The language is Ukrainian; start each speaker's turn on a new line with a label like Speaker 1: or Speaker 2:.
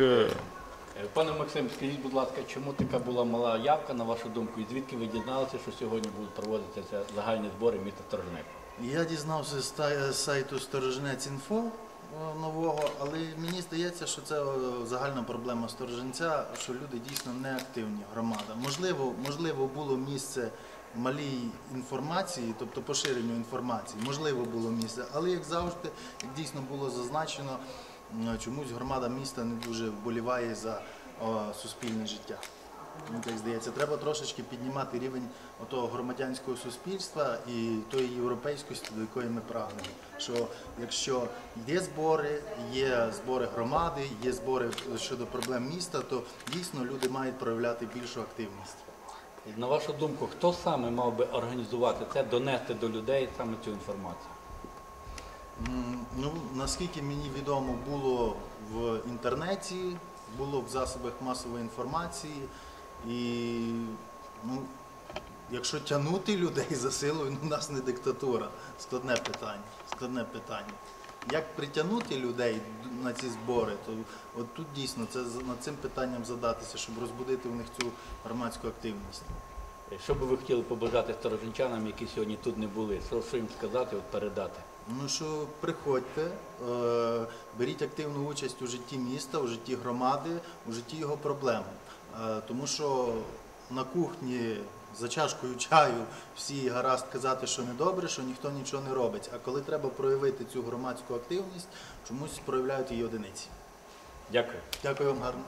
Speaker 1: е,
Speaker 2: Е, Пане Максим, скажіть, будь ласка, чому така була мала явка, на вашу думку, і звідки ви дізналися, що сьогодні будуть проводитися загальні збори міста Сторожнець?
Speaker 3: Я дізнався з сайту Сторожинець.Інфо е, нового, але мені здається, що це загальна проблема Сторожинця, що люди дійсно не активні, громада. Можливо, можливо, було місце малій інформації, тобто поширенню інформації, можливо, було місце, але як завжди, як дійсно було зазначено, чомусь громада міста не дуже вболіває за суспільне життя. Мені так здається, треба трошечки піднімати рівень отого громадянського суспільства і тої європейськості, до якої ми прагнемо. Що якщо є збори, є збори громади, є збори щодо проблем міста, то дійсно люди мають проявляти більшу активність.
Speaker 2: На вашу думку, хто саме мав би організувати це, донести до людей саме цю інформацію?
Speaker 3: Ну, наскільки мені відомо, було в інтернеті, було в засобах масової інформації, і ну, якщо тягнути людей за силою, ну, у нас не диктатура. Складне питання. Складне питання. Як притягнути людей на ці збори, то от тут дійсно це над цим питанням задатися, щоб розбудити в них цю громадську активність.
Speaker 2: Що би ви хотіли побажати стороженчанам, які сьогодні тут не були? Що їм сказати, от передати?
Speaker 3: Ну що приходьте, е, беріть активну участь у житті міста, у житті громади, у житті його проблем. Е, Тому що на кухні за чашкою чаю всі гаразд казати, що недобре, що ніхто нічого не робить. А коли треба проявити цю громадську активність, чомусь проявляють її одиниці.
Speaker 2: Дякую.
Speaker 3: Дякую вам гарно.